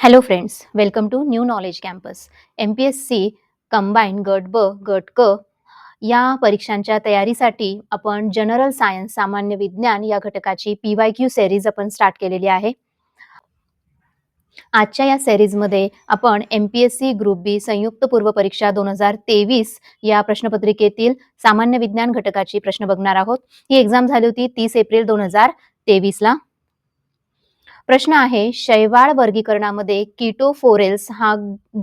Hello friends welcome to new knowledge campus M P S C combine गट ब गट क या परीक्षांच्या तयारीसाठी आपण जनरल सायन्स सामान्य विज्ञान या घटकाची पी वाय क्यू सेरीज आपण स्टार्ट केलेली आहे. आजच्या या सेरीजमध्ये आपण M P S C group B संयुक्त पूर्व परीक्षा दोन हजार तेवीस या प्रश्नपत्रिकेतील सामान्य विज्ञान घटकाची प्रश्न बघणार आहोत. ही एक्झाम झाली होती तीस एप्रिल दोन हजार तेवीसला. प्रश्न आहे शैवाळ वर्गीकरणामध्ये किटोफोरेल्स हा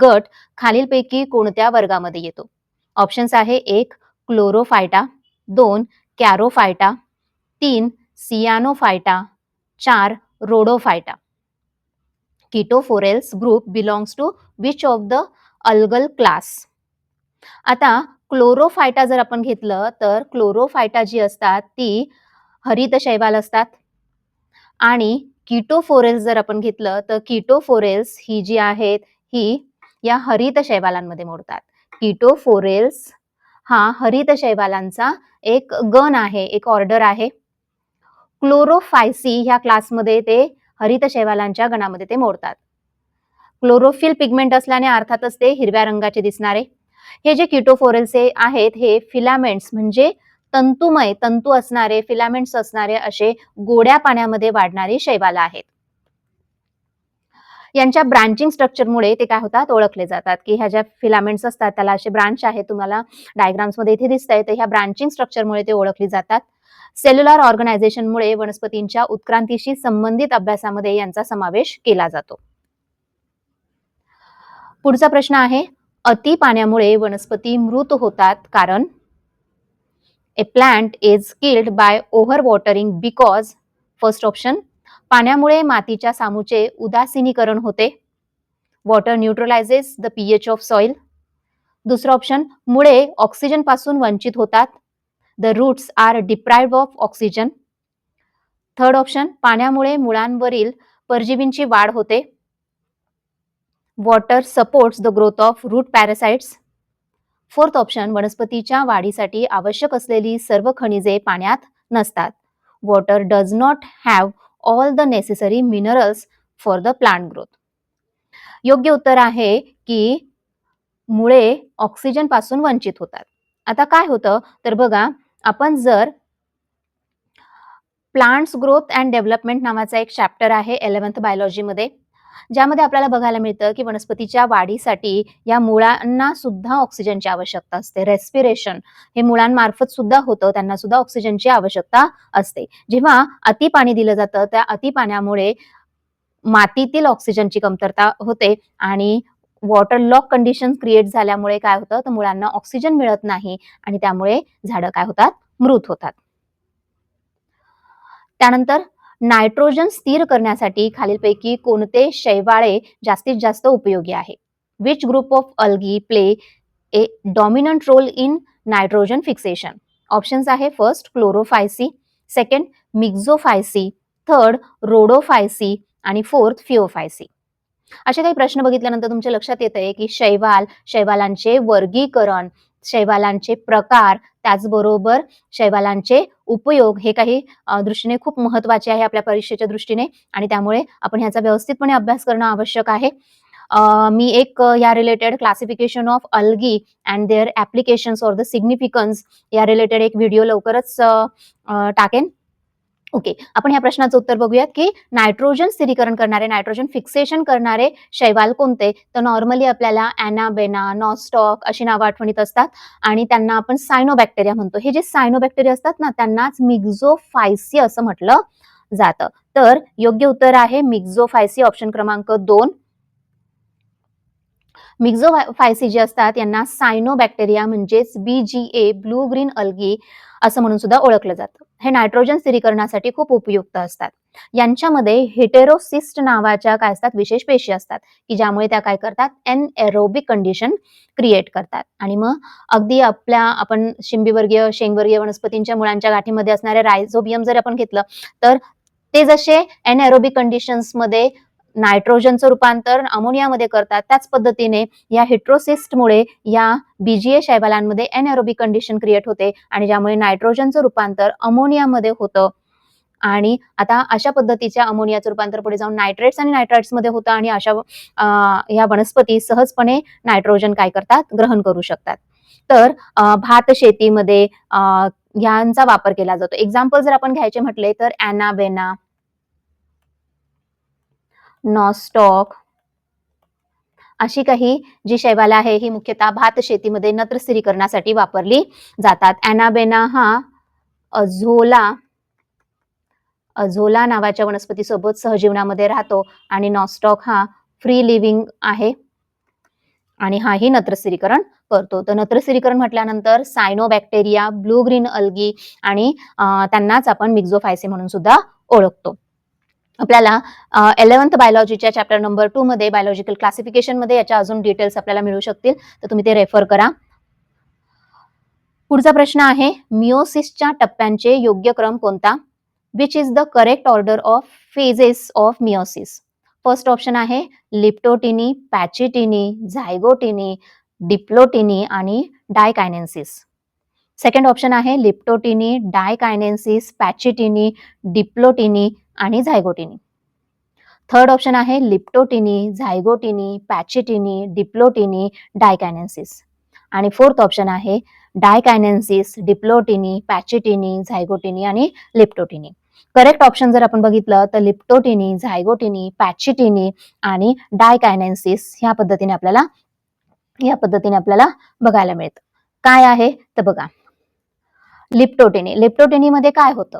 गट खालीलपैकी कोणत्या वर्गामध्ये येतो? ऑप्शन्स आहे एक क्लोरोफायटा दोन कॅरोफायटा तीन सियानोफायटा चार rhodophyta. Chaetophorales group belongs to which of the algal class? आता क्लोरोफायटा जर आपण घेतलं तर क्लोरोफायटा जी असतात ती हरित शैवाल असतात आणि किटोफोरेल्स जर आपण घेतलं तर किटोफोरेल्स ही जी आहेत ही या हरित शैवालांमध्ये मोडतात. किटोफोरेल्स हा हरित शैवालांचा एक गण आहे एक ऑर्डर आहे. क्लोरोफायसी ह्या क्लासमध्ये ते हरित शैवालांच्या गणामध्ये ते मोडतात. क्लोरोफिल पिगमेंट असल्याने अर्थातच ते हिरव्या रंगाचे दिसणारे. हे जे किटोफोरेल्स आहेत हे फिलामेंट्स म्हणजे तंतुमय तंतू असणारे फिलामेंट्स असणारे असे गोड्या पाण्यामध्ये वाढणारी शैवाल आहेत. यांच्या ब्रांचिंग स्ट्रक्चरमुळे ते काय होतात? ओळखले जातात. की ह्या ज्या फिलामेंट्स असतात त्याला असे ब्रांच आहेत तुम्हाला डायग्राम्समध्ये इथे दिसत आहे तर ह्या ब्रांचिंग स्ट्रक्चरमुळे ते ओळखली जातात. सेल्युलर ऑर्गनायझेशनमुळे वनस्पतींच्या उत्क्रांतीशी संबंधित अभ्यासामध्ये यांचा समावेश केला जातो. पुढचा प्रश्न आहे अति पाण्यामुळे वनस्पती मृत होतात कारण? A plant is killed by over watering because first option पाण्यामुळे मातीच्या सामूचे उदासीनीकरण होते. Water neutralizes the pH of soil दुसरं ऑप्शन मुळे ऑक्सिजनपासून वंचित होतात. The roots are deprived of oxygen third option पाण्यामुळे मुळांवरील परजीवींची वाढ होते. Water supports the growth of root parasites fourth option वनस्पतीच्या वाढीसाठी आवश्यक असलेली सर्व खनिजे पाण्यात नसतात. Water does not have all the necessary minerals for the plant growth. योग्य उत्तर आहे की मुळे ऑक्सिजनपासून वंचित होतात. आता काय होतं? तर बघा आपण जर प्लांट्स ग्रोथ अँड डेव्हलपमेंट नावाचा एक चॅप्टर आहे एलेव्हन्थ बायोलॉजीमध्ये. ज्यामध्ये आपल्याला बघायला मिळतं की वनस्पतीच्या वाढीसाठी या मुळांना सुद्धा ऑक्सिजनची आवश्यकता असते. रेस्पिरेशन हे मुळांमार्फत सुद्धा होतं त्यांना सुद्धा ऑक्सिजनची आवश्यकता असते. जेव्हा अति पाणी दिलं जातं त्या अति पाण्यामुळे मातीतील ऑक्सिजनची कमतरता होते आणि वॉटर लॉक कंडिशन क्रिएट झाल्यामुळे काय होतं? तर मुळांना ऑक्सिजन मिळत नाही आणि त्यामुळे झाडं काय होतात? मृत होतात. त्यानंतर नायट्रोजन स्थिर करण्यासाठी खालीलपैकी कोणते शैवाळे जास्तीत जास्त उपयोगी आहे? Which group of algae play a dominant role in nitrogen fixation options आहे first chlorophyceae second myxophyceae third rhodophyceae आणि फोर्थ फिओफायसी असे काही प्रश्न बघितल्यानंतर तुमच्या लक्षात येत आहे की शैवाल शैवालांचे वर्गीकरण शैवालांचे प्रकार त्याचबरोबर शैवालांचे उपयोग हे काही दृष्टीने खूप महत्त्वाचे आहे आपल्या परीक्षेच्या दृष्टीने आणि त्यामुळे आपण ह्याचा व्यवस्थितपणे अभ्यास करणं आवश्यक आहे. मी एक या related classification of algae and their applications or the significance या रिलेटेड एक व्हिडिओ लवकरच टाकेन. ओके आपण या प्रश्नाचं उत्तर बघूयात की नायट्रोजन स्थिरीकरण करणारे नायट्रोजन फिक्सेशन करणारे शैवाल कोणते? तर नॉर्मली आपल्याला अॅनाबेना नॉस्टॉक अशी नावं आठवणीत असतात आणि त्यांना आपण सायनोबॅक्टेरिया म्हणतो. हे जे सायनोबॅक्टेरिया असतात ना त्यांनाच मिक्झोफायसी असं म्हटलं जातं. तर योग्य उत्तर आहे मिक्झोफायसी ऑप्शन क्रमांक दोन. मिक्झोफायसी जे असतात यांना सायनोबॅक्टेरिया म्हणजेच बीजीए ब्लू ग्रीन अल्गी असं म्हणून सुद्धा ओळखलं जातं. हे नायट्रोजन स्थिरीकरणासाठी खूप उपयुक्त असतात. यांच्यामध्ये हेटेरोसिस्ट नावाच्या काय असतात विशेष पेशी असतात की ज्यामुळे त्या काय करतात एन एरोबिक कंडिशन क्रिएट करतात. आणि मग अगदी आपल्या आपण शिंबीवर्गीय शेंगवर्गीय वनस्पतींच्या मुळांच्या गाठीमध्ये असणारे रायझोबियम जर आपण घेतलं तर ते जसे एन एरोबिक कंडिशन्समध्ये नायट्रोजनचं रूपांतर अमोनियामध्ये करतात. त्याच पद्धतीने या हिट्रोसिस्टमुळे या बीजीए शैवालांमध्ये एनएरोबिक कंडिशन क्रिएट होते आणि ज्यामुळे नायट्रोजनचं रूपांतर अमोनियामध्ये होतं. आणि आता अशा पद्धतीच्या अमोनियाचं रूपांतर पुढे जाऊन नायट्रेट्स आणि नायट्राइट्समध्ये होतं आणि अशा या वनस्पती सहजपणे नायट्रोजन काय करतात? ग्रहण करू शकतात. तर भात शेतीमध्ये यांचा वापर केला जातो. एक्झाम्पल जर आपण घ्यायचे म्हटले तर अॅनाबेना नॉस्टॉक. अशी काही जी शैवाल आहे ही मुख्यतः भात शेतीमध्ये नत्रस्थिरीकरणासाठी वापरली जातात. अॅनाबेना हा अझोला अझोला नावाच्या वनस्पतीसोबत सहजीवनामध्ये राहतो आणि नॉस्टॉक हा फ्री लिव्हिंग आहे आणि हाही नत्रस्थिरीकरण करतो. तर नत्रस्थिरीकरण म्हटल्यानंतर सायनोबॅक्टेरिया ब्लू ग्रीन अल्गी आणि त्यांनाच आपण मिक्झोफायसे म्हणून सुद्धा ओळखतो. आपल्याला इलेव्हन्थ बायोलॉजीच्या चॅप्टर नंबर टू मध्ये बायोलॉजिकल क्लासिफिकेशनमध्ये याच्या अजून डिटेल्स आपल्याला मिळू शकतील. तर तुम्ही ते रेफर करा. पुढचा प्रश्न आहे मिओसिसच्या टप्प्यांचे योग्य क्रम कोणता? Which is the correct order of phases of meiosis first option आहे लिप्टोटिनी पॅचिटिनी झायगोटिनी डिप्लोटिनी आणि डायकायनेन्सिस सेकंड ऑप्शन आहे लिप्टोटिनी डायकायनेन्सिस पॅचिटिनी डिप्लोटिनी आणि झायगोटिनी. थर्ड ऑप्शन आहे लिप्टोटिनी झायगोटिनी पॅचिटिनी डिप्लोटिनी डायकायनेन्सिस. आणि फोर्थ ऑप्शन आहे डायकायनेन्सिस डिप्लोटिनी पॅचिटिनी झायगोटिनी आणि लिप्टोटिनी. करेक्ट ऑप्शन जर आपण बघितलं तर लिप्टोटिनी झायगोटिनी पॅचिटिनी आणि डायकायनेन्सिस ह्या पद्धतीने आपल्याला या पद्धतीने आपल्याला बघायला मिळतं. काय आहे? तर बघा लिप्टोटिनी. लिप्टोटिनी मध्ये काय होतं?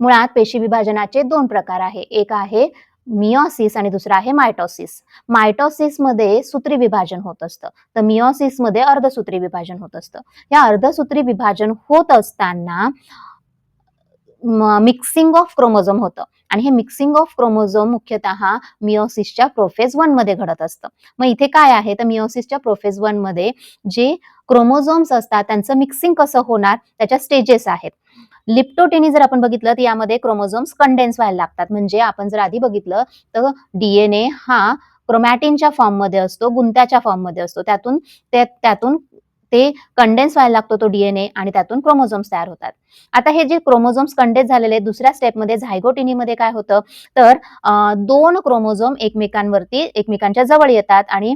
मुळात पेशी विभाजनाचे दोन प्रकार आहे. एक आहे मिओसिस आणि दुसरा आहे मायटोसिस. मायटोसिसमध्ये सूत्री विभाजन होत असतं. तर मिओसिसमध्ये अर्धसूत्री विभाजन होत असतं. या अर्धसूत्री विभाजन होत असताना मिक्सिंग ऑफ क्रोमोझोम होतं. आणि हे मिक्सिंग ऑफ क्रोमोझोम मुख्यतः मिओसिसच्या प्रोफेज वनमध्ये घडत असतं. मग इथे काय आहे? तर मिओसिसच्या प्रोफेज वनमध्ये जे क्रोमोझोम्स असतात त्यांचं मिक्सिंग कसं होणार? त्याच्या स्टेजेस आहेत. लिप्टोटिनी जर आपण बघितलं तर यामध्ये क्रोमोझोम्स कंडेन्स व्हायला लागतात. म्हणजे आपण जर आधी बघितलं तर डीएनए हा क्रोमॅटिनच्या फॉर्ममध्ये असतो गुंत्याच्या फॉर्ममध्ये असतो. त्यातून ते त्यातून ते कंडेन्स व्हायला लागतो तो डीएनए आणि त्यातून क्रोमोझोम्स तयार होतात. आता हे जे क्रोमोझोम्स कंडेन्स झालेले दुसऱ्या स्टेपमध्ये झायगोटिनीमध्ये काय होतं? तर दोन क्रोमोझोम एकमेकांवरती एकमेकांच्या जवळ येतात आणि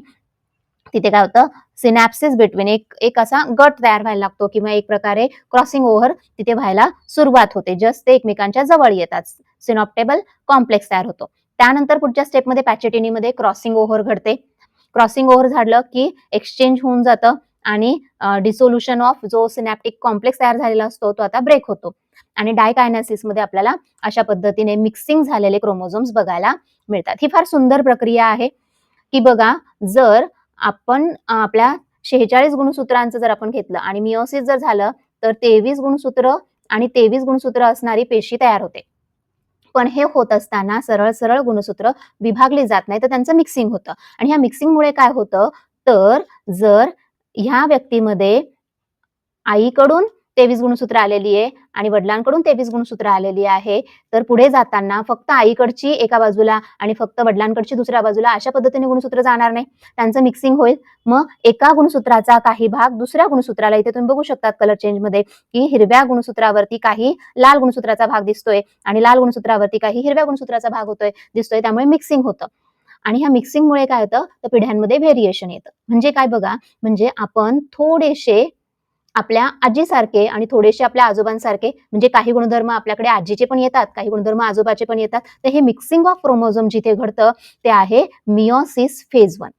तिथे काय होतं? सिनॅप्सिस बिटवीन एक एक असा गट तयार व्हायला लागतो किंवा एक प्रकारे क्रॉसिंग ओव्हर तिथे व्हायला सुरुवात होते. जस्ट ते एकमेकांच्या जवळ येतात. सिनॉप्टेबल कॉम्प्लेक्स तयार होतो. त्यानंतर पुढच्या स्टेपमध्ये पॅचेटिनीमध्ये क्रॉसिंग ओव्हर घडते. क्रॉसिंग ओव्हर झालं की एक्सचेंज होऊन जातं आणि डिसोल्युशन ऑफ जो सिनॅप्टिक कॉम्प्लेक्स तयार झालेला असतो तो आता ब्रेक होतो. आणि डायकायनासिसमध्ये आपल्याला अशा पद्धतीने मिक्सिंग झालेले क्रोमोझोम्स बघायला मिळतात. ही फार सुंदर प्रक्रिया आहे की बघा जर आपण आपल्या शेहेचाळीस गुणसूत्रांचं जर आपण घेतलं आणि मिओसिस जर झालं तर तेवीस गुणसूत्र आणि तेवीस गुणसूत्र असणारी पेशी तयार होते. पण हे होत असताना सरळ सरळ गुणसूत्र विभागली जात नाही तर त्यांचं मिक्सिंग होतं. आणि ह्या मिक्सिंगमुळे काय होतं? तर जर ह्या व्यक्तीमध्ये आईकडून तेवीस गुणसूत्र आलेली आहे आणि वडिलांकडून तेवीस गुणसूत्र आलेली आहे. तर पुढे जाताना फक्त आईकडची एका बाजूला आणि फक्त वडिलांकडची दुसऱ्या बाजूला अशा पद्धतीने गुणसूत्र जाणार नाही. त्यांचं मिक्सिंग होईल. मग एका गुणसूत्राचा काही भाग दुसऱ्या गुणसूत्राला इथे तुम्ही बघू शकतात कलर चेंजमध्ये की हिरव्या गुणसूत्रावरती काही लाल गुणसूत्राचा भाग दिसतोय आणि लाल गुणसूत्रावरती काही हिरव्या गुणसूत्राचा भाग होतोय दिसतोय. त्यामुळे मिक्सिंग होतं. आणि ह्या मिक्सिंगमुळे काय होतं? तर पिढ्यांमध्ये व्हेरिएशन येतं. म्हणजे काय बघा? म्हणजे आपण थोडेसे आपल्या आजीसारखे आणि थोडेसे आपल्या आजोबांसारखे म्हणजे काही गुणधर्म आपल्याकडे आजीचे पण येतात काही गुणधर्म आजोबाचे पण येतात तर हे मिक्सिंग ऑफ क्रोमोझोम जिथे घडतं ते आहे मिओसिस फेज वन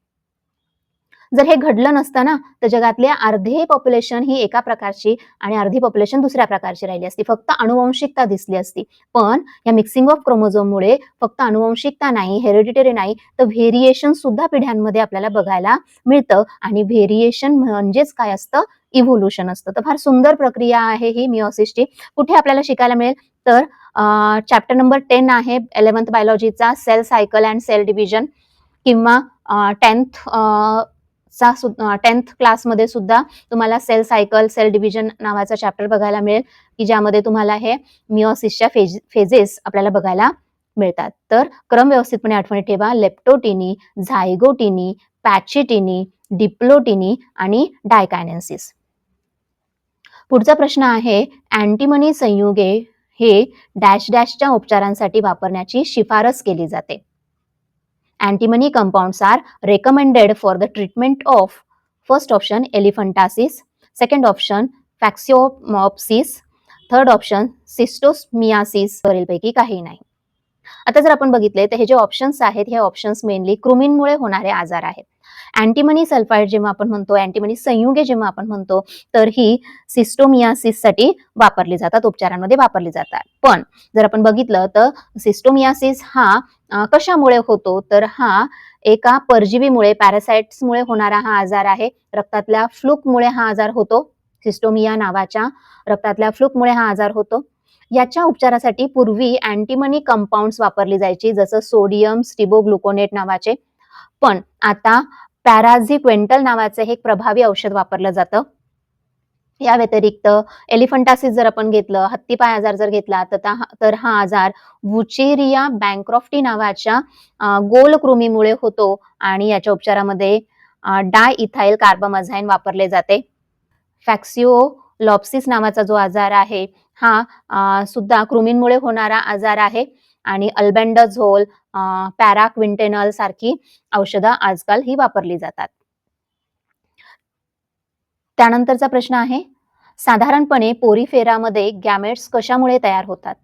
जर हे घडलं नसतं ना तर जगातले अर्धे पॉप्युलेशन ही एका प्रकारची आणि अर्धी पॉप्युलेशन दुसऱ्या प्रकारची राहिली असती. फक्त अनुवंशिकता दिसली असती. पण या मिक्सिंग ऑफ क्रोमोझोममुळे फक्त अनुवंशिकता नाही हेरिडिटरी नाही तर व्हेरिएशन सुद्धा पिढ्यांमध्ये आपल्याला बघायला मिळतं. आणि व्हेरिएशन म्हणजेच काय असतं? इव्होल्युशन असतं. तर फार सुंदर प्रक्रिया आहे ही मिओसिसची कुठे आपल्याला शिकायला मिळेल? तर चॅप्टर नंबर टेन आहे eleventh बायोलॉजीचा cell cycle and cell division किंवा टेन्थ चा टेन्थ क्लासमध्ये सुद्धा तुम्हाला सेल सायकल सेल डिव्हिजन नावाचा चॅप्टर बघायला मिळेल की ज्यामध्ये तुम्हाला हे मिओसिसच्या फेज फेजेस आपल्याला बघायला मिळतात. तर क्रम व्यवस्थितपणे आठवणी ठेवा. लेप्टोटिनी झायगोटिनी पॅचिटिनी डिप्लोटिनी आणि डायकायनेन्सिस पुढचा प्रश्न आहे अँटीमनी संयुगे हे डॅश डॅशच्या उपचारांसाठी वापरण्याची शिफारस केली जाते. Antimony compounds are recommended for the treatment of first option elephantiasis second option fasciolopsis third option schistosomiasis वरीलपैकी काही नाही. आता जर आपण बघितले तर हे जे ऑप्शन्स आहेत हे ऑप्शन्स मेनली क्रुमिनमुळे होणारे आजार आहेत. अँटीमनी सल्फाईड जेव्हा आपण म्हणतो अँटीमनी संयुगे जेव्हा आपण म्हणतो तर ही सिस्टोमियासिससाठी वापरली जातात उपचारांमध्ये वापरली जातात. पण जर आपण बघितलं तर सिस्टोमियासिस हा कशामुळे होतो? तर हा एका परजीवीमुळे पॅरासाइट्समुळे होणारा हा आजार आहे. रक्तातल्या फ्लूकमुळे हा आजार होतो. सिस्टोमिया नावाच्या रक्तातल्या फ्लूकमुळे हा आजार होतो. याच्या उपचारासाठी पूर्वी अँटीमनी कंपाऊंड्स वापरली जायची जसं सोडियम स्टिबोग्लुकोनेट नावाचे. पण आता पॅराझिक्वेंटल नावाचे हे एक प्रभावी औषध वापरलं जातं. या व्यतिरिक्त एलिफंटासिस जर आपण घेतलं हत्तीपाय आजार जर घेतला तर तर हा आजार वुचेरिया बँक्रॉफ्टी नावाच्या गोल कृमीमुळे होतो आणि याच्या उपचारामध्ये डाय इथाईल कार्बमझाईन वापरले जाते. फॅक्सिओ लॉप्सिस नावाचा जो आजार आहे हा सुद्धा कृमींमुळे होणारा आजार आहे. आणि अल्बेंडाझोल पॅराक्विंटेनल सारखी औषधं आजकाल ही वापरली जातात. त्यानंतरचा प्रश्न आहे साधारणपणे पोरीफेरामध्ये गॅमेट्स कशामुळे तयार होतात?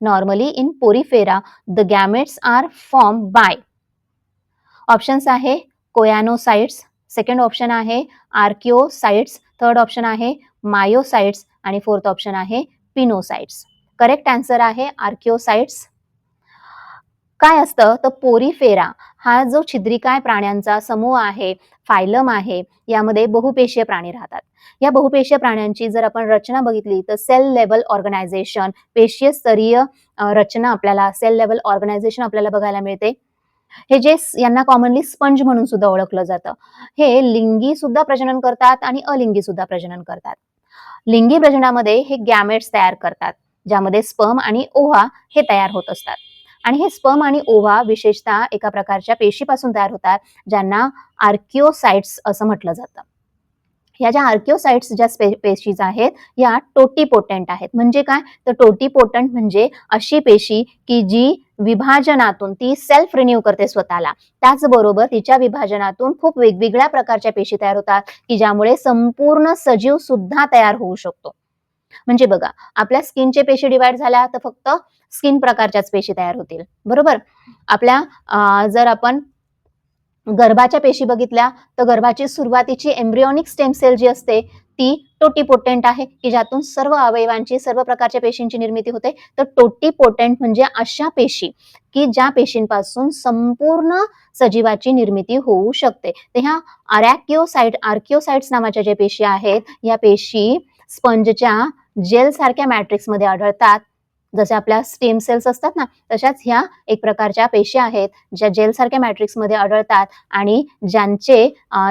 Normally in porifera the gametes are form by options आहे कोयानोसाइट्स सेकंड ऑप्शन आहे आर्किओसाइट्स थर्ड ऑप्शन आहे मायोसाइट्स आणि फोर्थ ऑप्शन आहे पिनोसाइट्स. करेक्ट आन्सर आहे आर्किओसाइट्स. काय असतं? तर पोरीफेरा हा जो छिद्रिकाय प्राण्यांचा समूह आहे फायलम आहे यामध्ये बहुपेशीय प्राणी राहतात. या बहुपेशीय प्राण्यांची जर आपण रचना बघितली तर सेल लेवल ऑर्गनायझेशन पेशीय स्तरीय रचना आपल्याला सेल लेवल ऑर्गनायझेशन आपल्याला बघायला मिळते. हे जे यांना कॉमनली स्पंज म्हणून सुद्धा ओळखलं जातं. हे लिंगी सुद्धा प्रजनन करतात आणि अलिंगी सुद्धा प्रजनन करतात. लिंगी प्रजनामध्ये हे गॅमेट्स तयार करतात ज्यामध्ये स्पर्म आणि ओव्हा हे तयार होत असतात. आणि हे स्पर्म आणि ओव्हा विशेषतः एका प्रकारच्या पेशीपासून तयार होतात ज्यांना आर्किओसाइट्स असं म्हटलं जातं. या ज्या आर्किओसाइट्स ज्या पेशीज आहेत या टोटीपोटंट आहेत. म्हणजे काय? तर टोटीपोटंट म्हणजे अशी पेशी की जी विभाजनातून ती सेल्फ रिन्यू करते स्वतःला. त्याचबरोबर तिच्या विभाजनातून खूप वेगवेगळ्या प्रकारच्या पेशी तयार होतात की ज्यामुळे संपूर्ण सजीव सुद्धा तयार होऊ शकतो. म्हणजे बघा आपल्या स्किनचे पेशी डिवाइड झाल्या तर फक्त स्किन प्रकारच्याच पेशी तयार होतील. बरोबर? आपल्या जर आपण गर्भाच्या पेशी बघितल्या तर गर्भाची सुरुवातीची एम्ब्रिओनिक स्टेम सेल जी असते ती टोटीपोटेंट आहे की ज्यातून सर्व अवयवांची सर्व प्रकारच्या पेशींची निर्मिती होते. तर टोटीपोटेंट म्हणजे अशा पेशी की ज्या पेशींपासून संपूर्ण सजीवाची निर्मिती होऊ शकते. तर ह्या अरॅकिओसाइट आर्किओसाइट्स नावाच्या ज्या पेशी आहेत या पेशी स्पंजच्या जेल सारख्या मॅट्रिक्समध्ये आढळतात. जसे आपल्या स्टेम सेल्स असतात ना तशाच ह्या एक प्रकारच्या पेशी आहेत ज्या जेल सारख्या मॅट्रिक्समध्ये आढळतात आणि ज्यांचे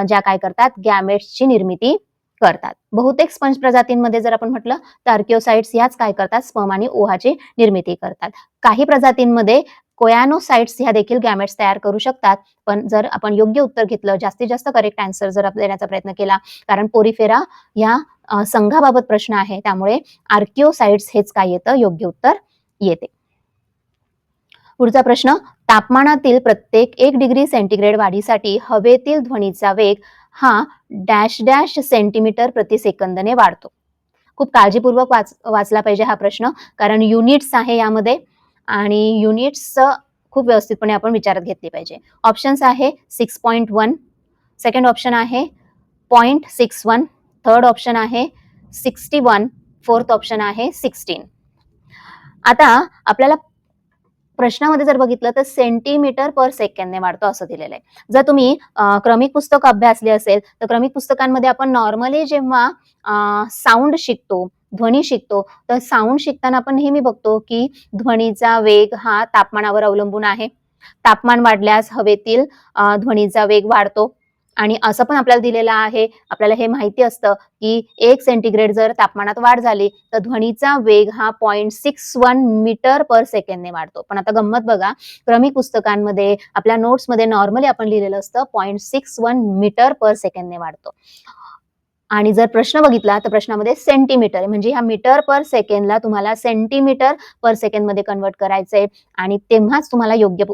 ज्या काय करतात गॅमेट्सची निर्मिती करतात. बहुतेक स्पंज प्रजातींमध्ये जर आपण म्हटलं तर आर्किओसाइट्स ह्याच काय करतात स्पर्म आणि ओहाची निर्मिती करतात. काही प्रजातींमध्ये कोयानोसाइट्स ह्या देखील गॅमेट्स तयार करू शकतात पण जर आपण योग्य उत्तर घेतलं जास्तीत जास्त करेक्ट आन्सर जर देण्याचा प्रयत्न केला कारण पोरीफेरा ह्या संघाबाबत प्रश्न आहे त्यामुळे आर्किओसाइट्स हेच काय येतं? योग्य उत्तर येते. पुढचा प्रश्न तापमानातील प्रत्येक एक डिग्री सेंटीग्रेड वाढीसाठी हवेतील ध्वनीचा वेग हा डॅश डॅश सेंटीमीटर प्रति सेकंदने वाढतो. खूप काळजीपूर्वक वाच वाचला पाहिजे हा प्रश्न कारण युनिट्स आहे यामध्ये आणि युनिट्स खूप व्यवस्थितपणे आपण विचारात घेतली पाहिजे. ऑप्शन्स आहे six point one second option आहे point six one third option आहे सिक्स्टी वन फोर्थ ऑप्शन आहे सिक्स्टीन आता आपल्याला प्रश्नामध्ये जर बघितलं तर सेंटीमीटर पर सेकंदने वाढतो असं दिलेलं आहे. जर तुम्ही क्रमिक पुस्तक अभ्यासली असेल तर क्रमिक पुस्तकांमध्ये आपण नॉर्मली जेव्हा साऊंड शिकतो ध्वनी शिकतो तर साऊंड शिकताना आपण नेहमी बघतो की ध्वनीचा वेग हा तापमानावर अवलंबून आहे. तापमान वाढल्यास हवेतील ध्वनीचा वेग वाढतो. आणि असं पण आपल्याला दिलेलं आहे आपल्याला हे माहिती असतं की एक सेंटीग्रेड जर तापमानात वाढ झाली तर ध्वनीचा वेग हा point six one metre per सेकंडने वाढतो. पण आता गंमत बघा क्रमिक पुस्तकांमध्ये आपल्या नोट्समध्ये नॉर्मली आपण लिहिलेलं असतं point six one metre per सेकंडने वाढतो. आणि जर प्रश्न बघितला तर प्रश्नामध्ये सेंटीमीटर म्हणजे ह्या मीटर पर सेकंडला तुम्हाला सेंटीमीटर पर सेकंडमध्ये कन्वर्ट करायचंय. आणि तेव्हाच तुम्हाला योग्य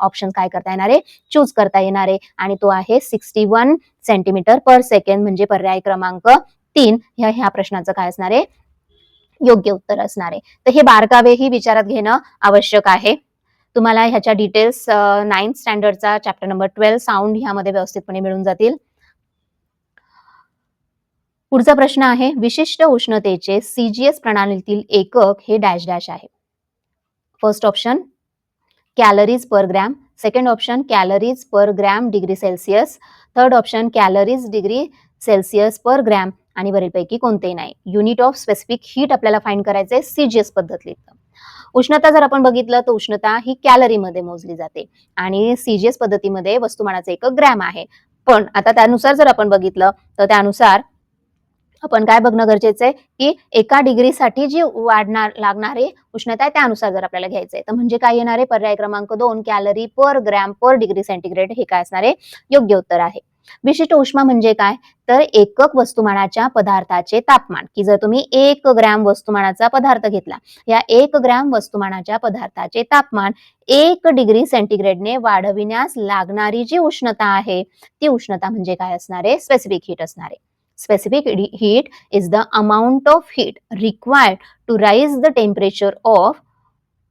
ऑप्शन काय करता येणार आहे? चूज करता येणार आहे. आणि तो आहे sixty one centimetre per second म्हणजे पर्याय क्रमांक तीन. ह्या ह्या प्रश्नाचं काय असणार आहे? योग्य उत्तर असणार आहे. तर हे बारकावेही विचारात घेणं आवश्यक आहे. तुम्हाला ह्याच्या डिटेल्स नाईन्थ स्टँडर्डचा चॅप्टर नंबर ट्वेल्व साऊंड ह्यामध्ये व्यवस्थितपणे मिळून जातील. पुढचा प्रश्न आहे विशिष्ट उष्णतेचे सीजीएस प्रणालीतील एकक हे डॅश डॅश आहे. First option calories per gram second option calories per gram degree Celsius third option calories degree Celsius per gram आणि वरीलपैकी कोणतेही नाही. युनिट ऑफ स्पेसिफिक हीट आपल्याला फाईंड करायचंय सीजीएस पद्धतीत. उष्णता जर आपण बघितलं तर उष्णता ही कॅलरीमध्ये मोजली जाते. आणि सीजीएस पद्धतीमध्ये वस्तुमानाचे एक ग्रॅम आहे. पण आता त्यानुसार जर आपण बघितलं तर त्यानुसार आपण काय बघणं गरजेचं आहे की एका डिग्रीसाठी जी वाढणार लागणारी उष्णता आहे त्यानुसार जर आपल्याला घ्यायचं आहे. तर म्हणजे काय येणार? आहे पर्याय क्रमांक दोन calorie per gram per degree centigrade हे काय असणार? आहे योग्य उत्तर आहे. विशिष्ट उष्मा म्हणजे काय? तर एकक वस्तुमानाच्या पदार्थाचे तापमान. की जर तुम्ही एक ग्रॅम वस्तुमानाचा पदार्थ घेतला या एक ग्रॅम वस्तुमानाच्या पदार्थाचे तापमान एक डिग्री सेंटीग्रेडने वाढविण्यास लागणारी जी उष्णता आहे ती उष्णता म्हणजे काय असणार? आहे स्पेसिफिक हीट असणार. आहे specific heat is the amount of heat required to raise the temperature of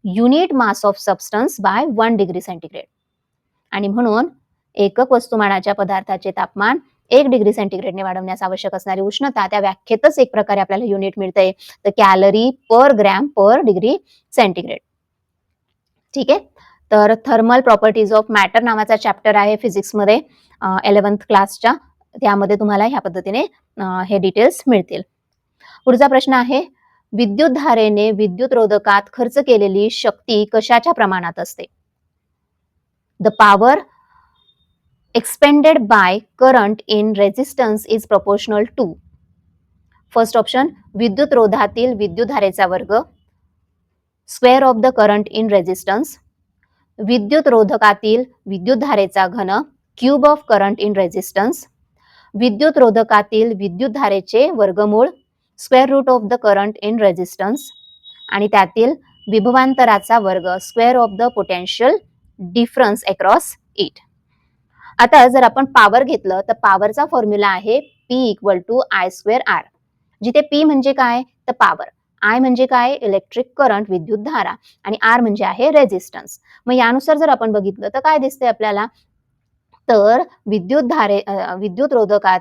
unit mass of substance by one degree centigrade आणि म्हणून एकक वस्तुमानाच्या पदार्थाचे तापमान एक डिग्री सेंटीग्रेडने वाढवण्यास आवश्यक असणारी उष्णता त्या व्याख्येतच एक प्रकारे आपल्याला युनिट मिळते. तर calorie per gram per degree centigrade ठीक आहे? तर थर्मल प्रॉपर्टीज ऑफ मॅटर नावाचा चॅप्टर आहे फिजिक्समध्ये इलेव्हन्थ क्लासच्या त्यामध्ये तुम्हाला ह्या पद्धतीने हे डिटेल्स मिळतील. पुढचा प्रश्न आहे विद्युत धारेने विद्युत रोधकात खर्च केलेली शक्ती कशाच्या प्रमाणात असते? The power expended by current in resistance is proportional to first option विद्युत रोधातील विद्युत धारेचा वर्ग square of the current in resistance विद्युत रोधकातील विद्युत धारेचा घन cube of current in resistance विद्युत रोधकातील विद्युत धारेचे वर्गमूळ square root of the current in resistance आणि त्यातील विभवांतराचा वर्ग square of the potential difference across it. आता जर आपण पॉवर घेतलं तर पॉवरचा फॉर्म्युला आहे P equal to I square R जिथे पी म्हणजे काय? तर पॉवर आय म्हणजे काय? इलेक्ट्रिक करंट विद्युत धारा आणि आर म्हणजे आहे रेझिस्टन्स मग यानुसार जर आपण बघितलं तर काय दिसते आपल्याला? तर विद्युत धारे विद्युत रोधकात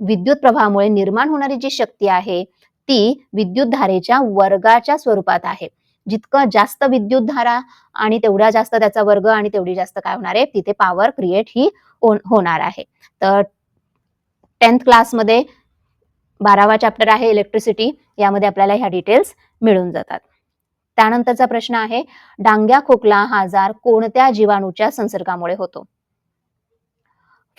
विद्युत प्रभावामुळे निर्माण होणारी जी शक्ती आहे ती विद्युत धारेच्या वर्गाच्या स्वरूपात आहे. जितकं जास्त विद्युत धारा आणि तेवढा जास्त त्याचा वर्ग आणि तेवढी जास्त काय होणार आहे तिथे पॉवर क्रिएट ही होणार आहे. तर टेन्थ क्लासमध्ये बारावा चॅप्टर आहे इलेक्ट्रिसिटी यामध्ये आपल्याला ह्या डिटेल्स मिळून जातात. त्यानंतरचा प्रश्न आहे डांग्या खोकला हा आजार कोणत्या जीवाणूच्या संसर्गामुळे होतो?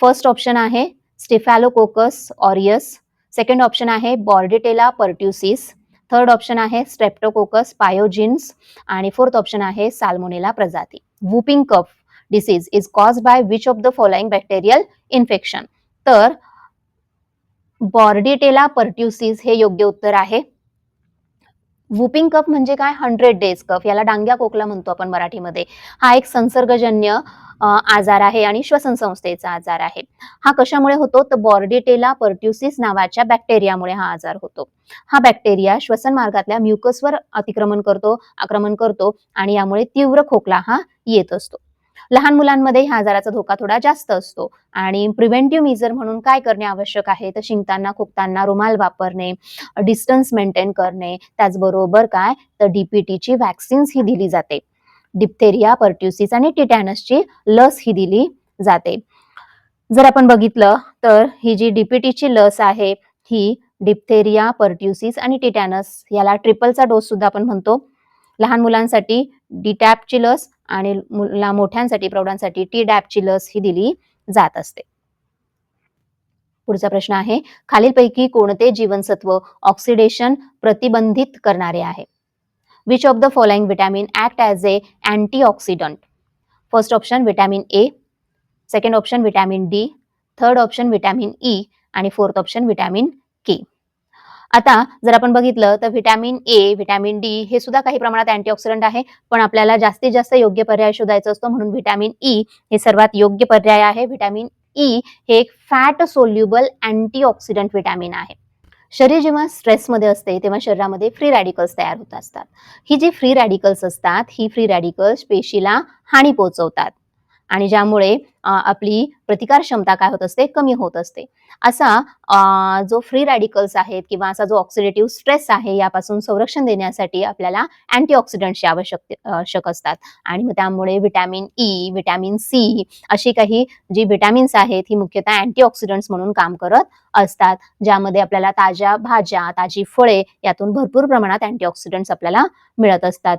फर्स्ट ऑप्शन आहे स्टिफॅलोकोकस ऑरियस सेकंड ऑप्शन आहे बॉर्डिटेला पर्ट्युसिस थर्ड ऑप्शन आहे स्ट्रेप्टोकोकस पायोजिन्स आणि फोर्थ ऑप्शन आहे साल्मोनेला प्रजाती whooping cough disease is cause by which of the following bacterial infection तर बॉर्डिटेला पर्ट्युसिस हे योग्य उत्तर आहे. वुपिंग कफ म्हणजे काय? हंड्रेड डेज कफ याला डांग्या कोकला म्हणतो आपण मराठीमध्ये. हा एक संसर्गजन्य आजार आहे आणि श्वसन संस्थेचा आजार आहे. हा कशामुळे होतो? तर बॉर्डिटेला पर्ट्युसिस नावाच्या बॅक्टेरियामुळे हा आजार होतो. हा बॅक्टेरिया श्वसन मार्गातल्या म्युकसवर अतिक्रमण करतो आक्रमण करतो आणि यामुळे तीव्र खोकला हा येत असतो. लहान मुलांमध्ये ह्या आजाराचा धोका थोडा जास्त असतो आणि प्रिव्हेंटिव्ह मेजर म्हणून काय करणे आवश्यक आहे? तर शिंकताना खोकताना रुमाल वापरणे डिस्टन्स मेंटेन करणे त्याचबरोबर काय? तर डीपीटीची व्हॅक्सिन्स ही दिली जाते. डिप्थेरिया पर्ट्युसिस आणि टिटॅनसची लस ही दिली जाते. जर आपण बघितलं तर ही जी डीपीटीची लस आहे ही डिप्थेरिया पर्ट्युसिस आणि टिटॅनस याला ट्रिपलचा डोस सुद्धा आपण म्हणतो. लहान मुलांसाठी डिटॅपची लस आणि मोठ्यांसाठी प्रौढांसाठी टी डॅपची लस ही दिली जात असते. पुढचा प्रश्न आहे खालीलपैकी कोणते जीवनसत्व ऑक्सिडेशन प्रतिबंधित करणारे आहे? Which of the following vitamin act as a antioxidant first option vitamin A second option vitamin D third option vitamin E आणि फोर्थ ऑप्शन विटॅमिन के आता जर आपण बघितलं तर व्हिटॅमिन ए व्हिटॅमिन डी हे सुद्धा काही प्रमाणात अँटीऑक्सिडंट आहे. पण आपल्याला जास्तीत जास्त योग्य पर्याय शोधायचा असतो. म्हणून व्हिटॅमिन ई e हे सर्वात योग्य पर्याय आहे. व्हिटॅमिन ई e हे एक फॅट सोल्युबल अँटीऑक्सिडंट व्हिटॅमिन आहे. शरीर जेव्हा स्ट्रेसमध्ये असते तेव्हा शरीरामध्ये फ्री रॅडिकल्स तयार होत असतात. ही जी फ्री रॅडिकल्स असतात ही फ्री रॅडिकल्स पेशीला हानी पोहोचवतात. आणि ज्यामुळे आपली प्रतिकार क्षमता काय होत असते? कमी होत असते. असा जो फ्री रॅडिकल्स आहेत किंवा असा जो ऑक्सिडेटिव्ह स्ट्रेस आहे यापासून संरक्षण देण्यासाठी आपल्याला अँटीऑक्सिडंटची आवश्यक आवश्यक असतात. आणि मग त्यामुळे व्हिटॅमिन ई व्हिटॅमिन सी अशी काही जी व्हिटॅमिन्स आहेत ही मुख्यतः अँटीऑक्सिडंट्स म्हणून काम करत असतात. ज्यामध्ये आपल्याला ताज्या भाज्या ताजी फळे यातून भरपूर प्रमाणात अँटीऑक्सिडंट्स आपल्याला मिळत असतात.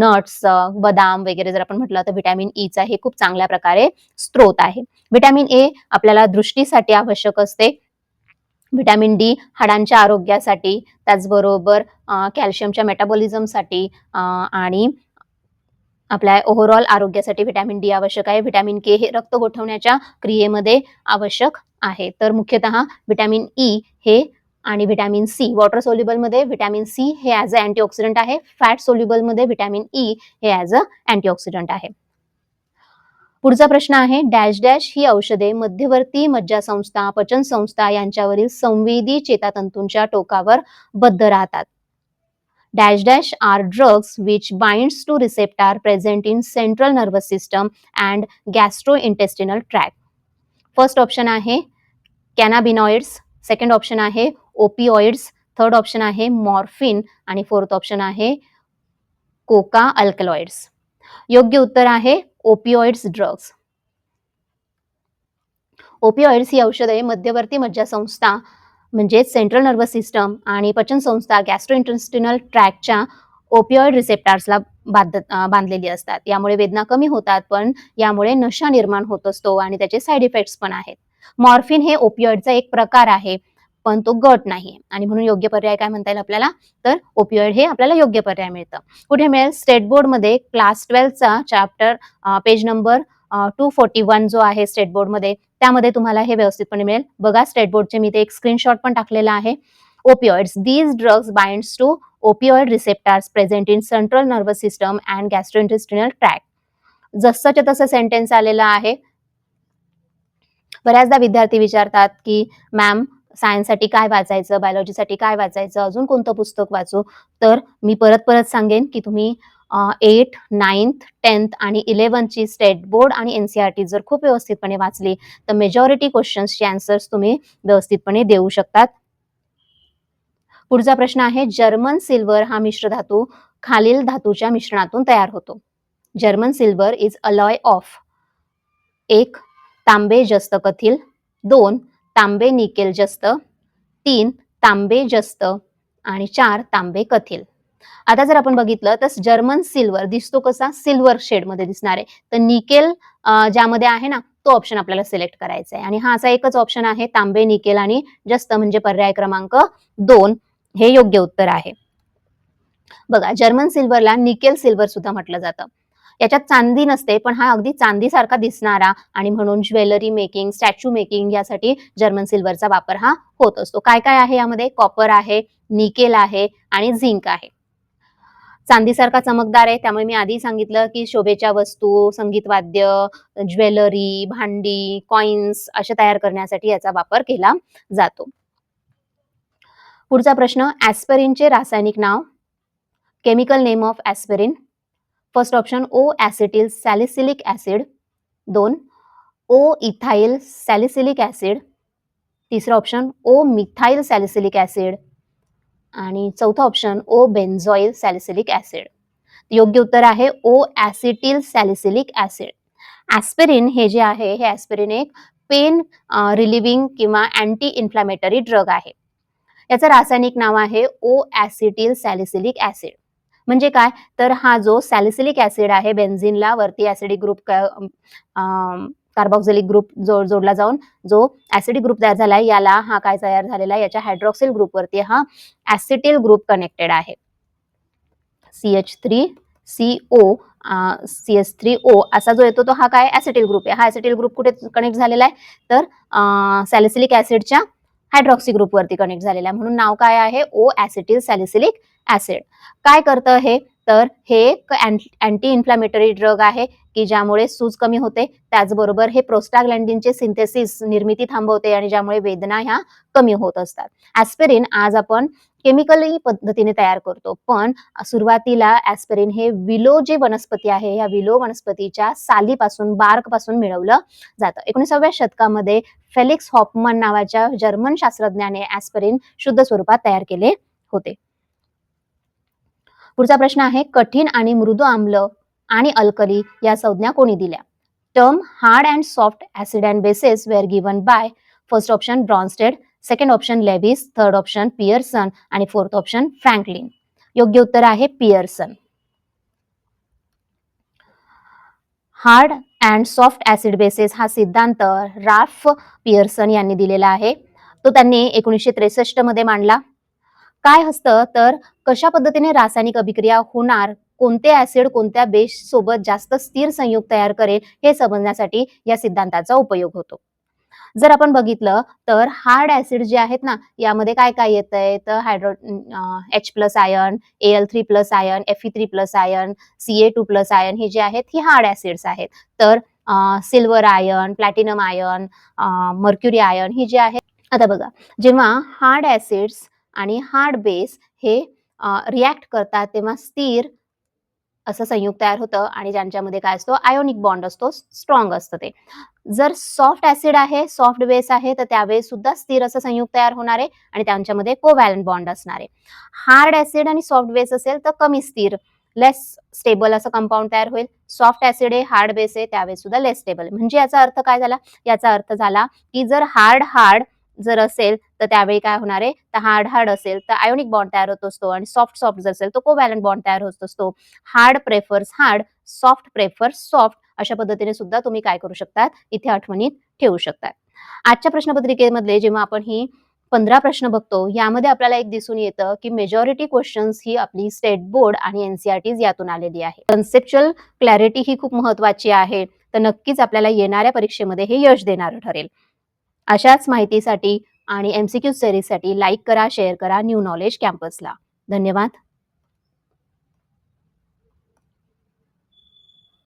नट्स बदाम वगैरे जर आपण म्हटलं तर व्हिटॅमिन ईचा e हे खूप चांगल्या प्रकारे स्त्रोत आहे. व्हिटॅमिन ए आपल्याला दृष्टीसाठी आवश्यक असते. व्हिटॅमिन डी हाडांच्या आरोग्यासाठी त्याचबरोबर कॅल्शियमच्या मेटाबॉलिझमसाठी आणि आपल्या ओव्हरऑल आरोग्यासाठी व्हिटॅमिन डी आवश्यक आहे. व्हिटॅमिन के हे रक्त गोठवण्याच्या क्रियेमध्ये आवश्यक आहे. तर मुख्यतः व्हिटॅमिन ई e हे आणि व्हिटॅमिन सी वॉटर सोल्युबलमध्ये व्हिटॅमिन सी हे ॲज अ अँटीऑक्सिडंट आहे. फॅट सोल्युबलमध्ये व्हिटॅमिन ई हे ॲज अ अँटीऑक्सिडंट आहे. पुढचा प्रश्न आहे डॅश डॅश ही औषधे मध्यवर्ती मज्जासंस्था पचन संस्था यांच्यावरील संवेदी चेतातंतूंच्या टोकावर बद्ध राहतात. Dash dash are drugs which binds to receptor present in central nervous system and gastro intestinal tract first option आहे कॅनाबिनॉइड्स. सेकंड ऑप्शन आहे ओपिओइड्स. थर्ड ऑप्शन आहे मॉर्फिन. आणि फोर्थ ऑप्शन आहे कोका अल्कलॉइड्स. योग्य उत्तर आहे ओपिओइड्स ड्रग्स ओपिओइड्स ही औषधे मध्यवर्ती मज्जासंस्था म्हणजेच सेंट्रल नर्वस सिस्टम आणि पचन संस्था गॅस्ट्रोइंटेस्टिनल ट्रॅकच्या ओपिओइड रिसेप्टार्सला बांध बांधलेली असतात. यामुळे वेदना कमी होतात पण यामुळे नशा निर्माण होत असतो आणि त्याचे साईड इफेक्ट्स पण आहेत. मॉर्फिन हे ओपिओइडचा एक प्रकार आहे. पण तो गट नाही आणि म्हणून योग्य पर्याय काय म्हणता येईल आपल्याला? तर ओपिओइड हे आपल्याला योग्य पर्याय मिळतं. कुठे मिळेल? स्टेट बोर्डमध्ये class ट्वेल्थचा chapter page number two forty one जो आहे स्टेट बोर्डमध्ये त्यामध्ये तुम्हाला हे व्यवस्थितपणे मिळेल. बघा स्टेट बोर्डचे मी ते एक स्क्रीनशॉट पण टाकलेला आहे. Opioids these drugs binds to opioid receptors present in central nervous system and gastrointestinal tract जसंच्या तसं सेंटेन्स आलेलं आहे. बऱ्याचदा विद्यार्थी विचारतात की मॅम सायन्ससाठी काय वाचायचं बायोलॉजीसाठी काय वाचायचं अजून कोणतं पुस्तक वाचू? तर मी परत परत सांगेन की तुम्ही एट नाईन्थ टेन्थ आणि इलेव्हनची स्टेट बोर्ड आणि एन सी आर टी जर खूप व्यवस्थितपणे वाचली तर मेजॉरिटी क्वेश्चन्सचे आन्सर्स तुम्ही व्यवस्थितपणे देऊ शकतात. पुढचा प्रश्न आहे जर्मन सिल्वर हा मिश्र धातू खालील धातूच्या मिश्रणातून तयार होतो. German silver is alloy of एक तांबे जस्त कथील दोन तांबे निकेल जस्त तीन तांबे जस्त आणि चार तांबे कथील. आता जर आपण बघितलं तर जर्मन सिल्वर दिसतो कसा? सिल्वर शेडमध्ये दिसणार आहे. तर निकेल ज्यामध्ये आहे ना तो ऑप्शन आपल्याला सिलेक्ट करायचा आहे. आणि हा असा एकच ऑप्शन आहे तांबे निकेल आणि जस्त म्हणजे पर्याय क्रमांक दोन. हे योग्य उत्तर आहे. बघा जर्मन सिल्वरला निकेल सिल्वर सुद्धा म्हटलं जातं. याच्यात चांदी नसते पण हा अगदी चांदीसारखा दिसणारा आणि म्हणून ज्वेलरी मेकिंग स्टॅच्यू मेकिंग यासाठी जर्मन सिल्वरचा वापर हा होत असतो. काय काय आहे यामध्ये? कॉपर आहे निकेल आहे आणि झिंक आहे. चांदीसारखा चमकदार आहे. त्यामुळे मी आधी सांगितलं की शोभेच्या वस्तू संगीत वाद्य ज्वेलरी भांडी कॉइन्स असे तयार करण्यासाठी याचा वापर केला जातो. पुढचा प्रश्न ॲस्पेरिनचे रासायनिक नाव? Chemical name of aspirin first option O acetyl salicylic acid दोन ओ इथाईल सॅलिसिलिक ॲसिड तिसरं option O methyl salicylic acid आणि चौथा option O benzoyl salicylic acid योग्य उत्तर आहे O acetyl salicylic acid aspirin हे जे आहे हे ॲस्पिरिन एक पेन रिलिव्हिंग किंवा अँटी इन्फ्लॅमेटरी ड्रग आहे. याचं रासायनिक नाव आहे ओ ॲसिटिल सॅलिसिलिक ॲसिड म्हणजे काय? तर हा जो सॅलिसिलिक ॲसिड आहे बेन्झिनला वरती ऍसिडिक ग्रुप कार्बॉक्झिलिक ग्रुप जो जोडला जाऊन जो ऍसिडिक ग्रुप तयार झालाय याला हा काय तयार झालेला आहे? याच्या हायड्रॉक्सिल ग्रुपवरती हा ऍसिटिल ग्रुप कनेक्टेड आहे. C H three C O C S three O असा जो येतो तो हा काय? ऍसिटिल ग्रुप आहे. हा ऍसिटिल ग्रुप कुठे कनेक्ट झालेला आहे? तर सॅलिसिलिक ऍसिडच्या हायड्रॉक्सी ग्रुपवरती कनेक्ट झालेला आहे. म्हणून नाव काय आहे? ओ ऍसिटिल सॅलिसिलिक ऍसिड काय करतं हे? तर हे एक अँटी इन्फ्लॅमेटरी ड्रग आहे की ज्यामुळे सूज कमी होते. त्याचबरोबर हे प्रोस्टाग्लँडिनचे सिंथेसिस निर्मिती थांबवते आणि ज्यामुळे वेदना ह्या कमी होत असतात. ऍस्पिरिन आज आपण केमिकलही पद्धतीने तयार करतो. पण सुरुवातीला ऍस्पिरिन हे विलो जे वनस्पती आहे या विलो वनस्पतीच्या सालीपासून बार्कपासून मिळवलं जातं. एकोणीसाव्या शतकामध्ये फेलिक्स हॉपमन नावाच्या जर्मन शास्त्रज्ञाने ऍस्पिरिन शुद्ध स्वरूपात तयार केले होते. पुढचा प्रश्न आहे कठीण आणि मृदू आम्ल आणि अल्कली या संज्ञा कोणी दिल्या? Term hard and soft acid and bases were given by first option Bronsted second option Lewis third option Pearson आणि फोर्थ ऑप्शन फ्रँकलिन योग्य उत्तर आहे Pearson hard and soft acid bases हा सिद्धांत राफ पियर्सन यांनी दिलेला आहे. तो त्यांनी एकोणीसशे त्रेसष्टमध्ये मांडला. काय असतं तर कशा पद्धतीने रासायनिक अभिक्रिया होणार? कोणते ऍसिड कोणत्या बेस सोबत जास्त स्थिर संयुग तयार करेल? हे समजण्यासाठी या सिद्धांताचा उपयोग होतो. जर आपण बघितलं तर हार्ड ऍसिड जे आहेत ना यामध्ये काय काय येत आहे तर hydro H plus ion L three plus ion F three plus ion C A two plus ion हे जे आहेत ही हार्ड ऍसिड्स आहेत. तर silver ion platinum ion mercury ion ही जे आहेत आता बघा जेव्हा हार्ड ऍसिड्स आणि हार्ड बेस हे रिॲक्ट करतात तेव्हा स्थिर असं संयुग तयार होतं आणि ज्यांच्यामध्ये काय असतो आयोनिक बॉन्ड असतो स्ट्रॉंग असतं ते. जर सॉफ्ट ऍसिड आहे सॉफ्ट बेस आहे तर त्यावेळेस सुद्धा स्थिर असं संयुग तयार होणार आहे आणि त्यांच्यामध्ये कोव्हॅलन बॉन्ड असणार. आहे हार्ड ऍसिड आणि सॉफ्ट बेस असेल तर कमी स्थिर लेस स्टेबल असं कंपाऊंड तयार होईल. सॉफ्ट ऍसिड आहे हार्ड बेस आहे त्यावेळेस सुद्धा लेस स्टेबल म्हणजे याचा अर्थ काय झाला? याचा अर्थ झाला की जर हार्ड हार्ड जर असेल तर त्यावेळी काय होणार आहे? तर हार्ड हार्ड असेल तर आयोनिक बॉन्ड तयार होत असतो आणि सॉफ्ट सॉफ्ट जर असेल तर कोव्हॅलंट बॉन्ड तयार होत असतो. Hard prefers hard soft prefers soft अशा पद्धतीने सुद्धा तुम्ही काय करू शकतात? इथे आठवणीत ठेवू शकतात. आजच्या प्रश्नपत्रिकेमधले जेव्हा आपण ही पंधरा प्रश्न बघतो यामध्ये आपल्याला एक दिसून येतं की मेजॉरिटी क्वेश्चन्स ही आपली स्टेट बोर्ड आणि एनसीआरटीज यातून आलेली आहे. कन्सेप्च्युअल क्लॅरिटी ही खूप महत्वाची आहे. तर नक्कीच आपल्याला येणाऱ्या परीक्षेमध्ये हे यश देणारं ठरेल. अशाच माहितीसाठी आणि एमसीक्यू सिरीजसाठी लाईक करा शेअर करा न्यू नॉलेज कॅम्पसला धन्यवाद.